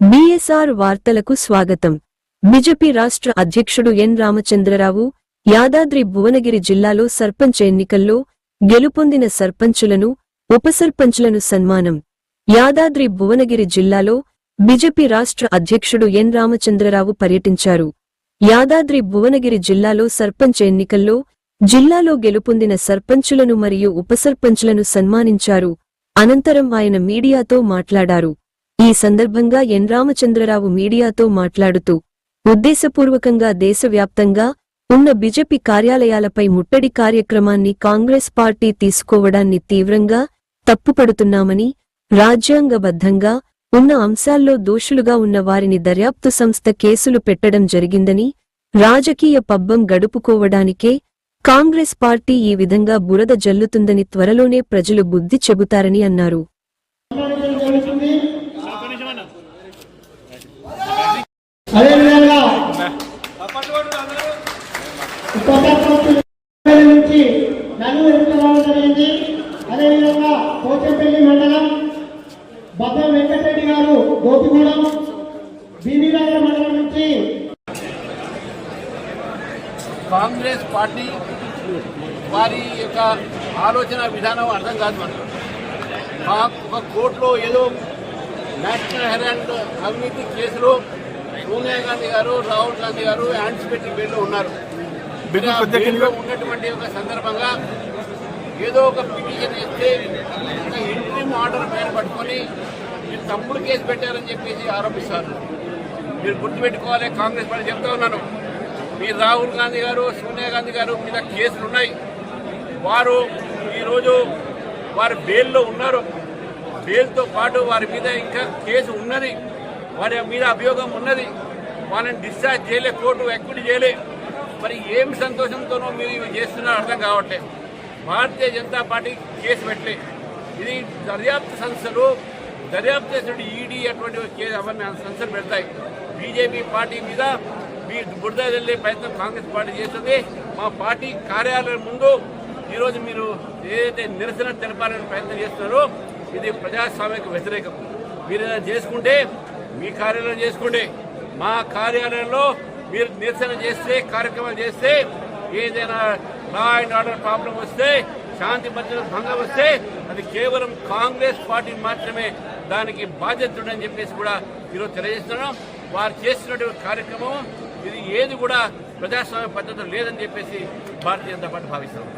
BSR వార్తలకు స్వాగతం. BJP రాష్ట్ర అధ్యక్షుడు ఎన్ రామచంద్రరావు యాదాద్రి భువనగిరి జిల్లాలో సర్పంచ్ ఎన్నికల్లో గెలుపొందిన సర్పంచులను ఉప సర్పంచులను సన్మానం. యాదాద్రి భువనగిరి జిల్లాలో బిజెపి రాష్ట్ర అధ్యక్షుడు ఎన్ రామచంద్రరావు పర్యటించారు. యాదాద్రి భువనగిరి జిల్లాలో సర్పంచ్ ఎన్నికల్లో జిల్లాలో గెలుపొందిన సర్పంచులను మరియు ఉప సర్పంచులను సన్మానించారు. అనంతరం ఆయన మీడియాతో మాట్లాడారు. ఈ సందర్భంగా ఎన్ రామచంద్రరావు మీడియాతో మాట్లాడుతూ ఉద్దేశపూర్వకంగా దేశవ్యాప్తంగా ఉన్న బిజెపి కార్యాలయాలపై ముట్టడి కార్యక్రమాన్ని కాంగ్రెస్ పార్టీ తీసుకోవడాన్ని తీవ్రంగా తప్పుపడుతున్నామని రాజ్యాంగబద్ధంగా ఉన్న అంశాల్లో దోషులుగా ఉన్న వారిని దర్యాప్తు సంస్థ కేసులు పెట్టడం జరిగిందని రాజకీయ పబ్బం గడుపుకోవడానికే కాంగ్రెస్ పార్టీ ఈ విధంగా బురద జల్లుతుందని త్వరలోనే ప్రజలు బుద్ధి చెబుతారని అన్నారు. అదేవిధంగా నుంచి నలుగురు ఎన్నికలు జరిగింది. అదేవిధంగా పోచంపల్లి మండలం బద్దం వెంకటరెడ్డి గారు గోపిగూడెం బీబీనగర్ మండలం నుంచి కాంగ్రెస్ పార్టీ వారి యొక్క ఆలోచన విధానం అర్థం కాదు మనకు. ఒక కోర్టులో ఏదో నేషనల్ హెరాల్డ్ అవినీతి కేసులో సోనియా గాంధీ గారు రాహుల్ గాంధీ గారు యాంటిసిపేటరీ బెయిల్లో ఉన్నారు. ఉన్నటువంటి ఒక సందర్భంగా ఏదో ఒక పిటిషన్ ఇస్తే ఒక ఇంట్రీమ్ ఆర్డర్ పైన పట్టుకొని మీరు తప్పుడు కేసు పెట్టారని చెప్పేసి ఆరోపిస్తారు. మీరు గుర్తుపెట్టుకోవాలి కాంగ్రెస్ పార్టీ చెప్తా ఉన్నాను. మీరు రాహుల్ గాంధీ గారు సోనియా గాంధీ గారు మీద కేసులు ఉన్నాయి వారు ఈరోజు వారు బెయిల్లో ఉన్నారు. బెయిల్తో పాటు వారి మీద ఇంకా కేసు ఉన్నది. వారి మీద అభియోగం ఉన్నది. వాళ్ళని డిశ్చార్జ్ చేయలే కోర్టు ఎక్విటీ చేయలే. మరి ఏం సంతోషంతోనో మీరు ఇవి చేస్తున్నారో అర్థం కావట్లేదు భారతీయ జనతా పార్టీ కేసు పెట్టలే. ఇది దర్యాప్తు సంస్థలు దర్యాప్తు చేసిన ఈడీ అటువంటి కేసు అవన్నీ సంస్థలు పెడతాయి. బీజేపీ పార్టీ మీద మీ బురద వెళ్ళే ప్రయత్నం కాంగ్రెస్ పార్టీ చేస్తుంది. మా పార్టీ కార్యాలయం ముందు ఈరోజు మీరు ఏదైతే నిరసన తెలపాలని ప్రయత్నం చేస్తున్నారో ఇది ప్రజాస్వామ్యకు వ్యతిరేకం. మీరు ఏదైనా చేసుకుంటే మీ కార్యాలయం చేసుకోండి. మా కార్యాలయంలో మీరు నిరసన చేస్తే కార్యక్రమాలు చేస్తే ఏదైనా లా అండ్ ఆర్డర్ ప్రాబ్లం వస్తే శాంతి భద్రత భంగం వస్తే అది కేవలం కాంగ్రెస్ పార్టీ మాత్రమే దానికి బాధ్యత అని చెప్పేసి కూడా ఈరోజు తెలియజేస్తున్నాం. వారు చేస్తున్నటువంటి కార్యక్రమం ఇది ఏది కూడా ప్రజాస్వామ్య పద్ధతి లేదని చెప్పేసి భారతీయ జనతా పార్టీ భావిస్తున్నాం.